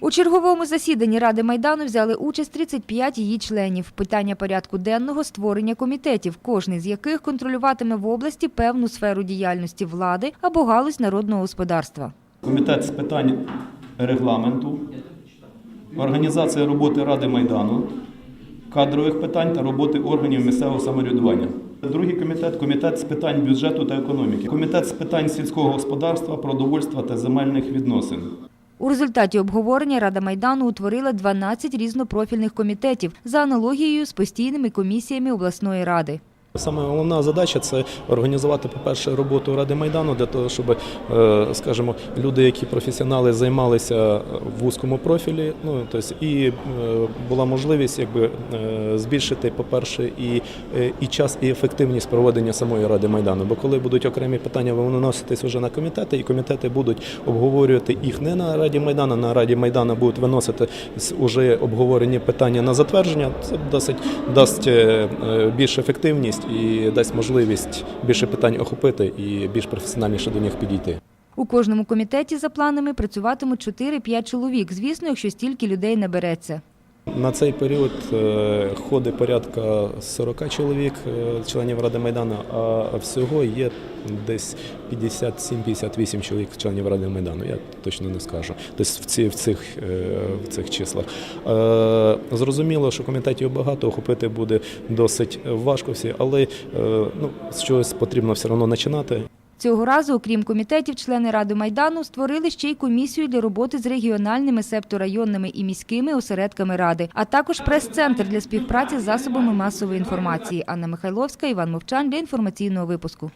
У черговому засіданні Ради Майдану взяли участь 35 її членів. Питання порядку денного – створення комітетів, кожний з яких контролюватиме в області певну сферу діяльності влади або галузь народного господарства. Комітет з питань регламенту, організація роботи Ради Майдану, кадрових питань та роботи органів місцевого самоврядування. Другий комітет комітет з питань бюджету та економіки, комітет з питань сільського господарства, продовольства та земельних відносин. У результаті обговорення Рада Майдану утворила 12 різнопрофільних комітетів за аналогією з постійними комісіями обласної ради. Саме головна задача це організувати, по-перше, роботу Ради Майдану для того, щоб, е, скажімо, люди, які професіонали, займалися в вузькому профілі. Ну тобто, і е, була можливість якби е, збільшити, по-перше, і, е, і час, і ефективність проведення самої Ради Майдану. Бо коли будуть окремі питання виноситись вже на комітети, і комітети будуть обговорювати їх не на Раді Майдану, на Раді Майдану будуть виносити уже обговорені питання на затвердження. Це досить дасть е, е, більш ефективність і дасть можливість більше питань охопити і більш професіональніше до них підійти. У кожному комітеті за планами працюватимуть 4-5 чоловік, звісно, якщо стільки людей набереться. На цей період е, ходить порядка 40 чоловік, е, членів Ради Майдану, а всього є десь 57-58 чоловік членів Ради Майдану. Я точно не скажу. Тобто в, ці, в, цих, е, в цих числах. Зрозуміло, що комітетів багато, охопити буде досить важко всі, але ну, з чогось потрібно все одно починати. Цього разу, окрім комітетів, члени Ради Майдану створили ще й комісію для роботи з регіональними, септорайонними і міськими осередками Ради, а також прес-центр для співпраці з засобами масової інформації. Анна Михайловська, Іван Мовчан для інформаційного випуску.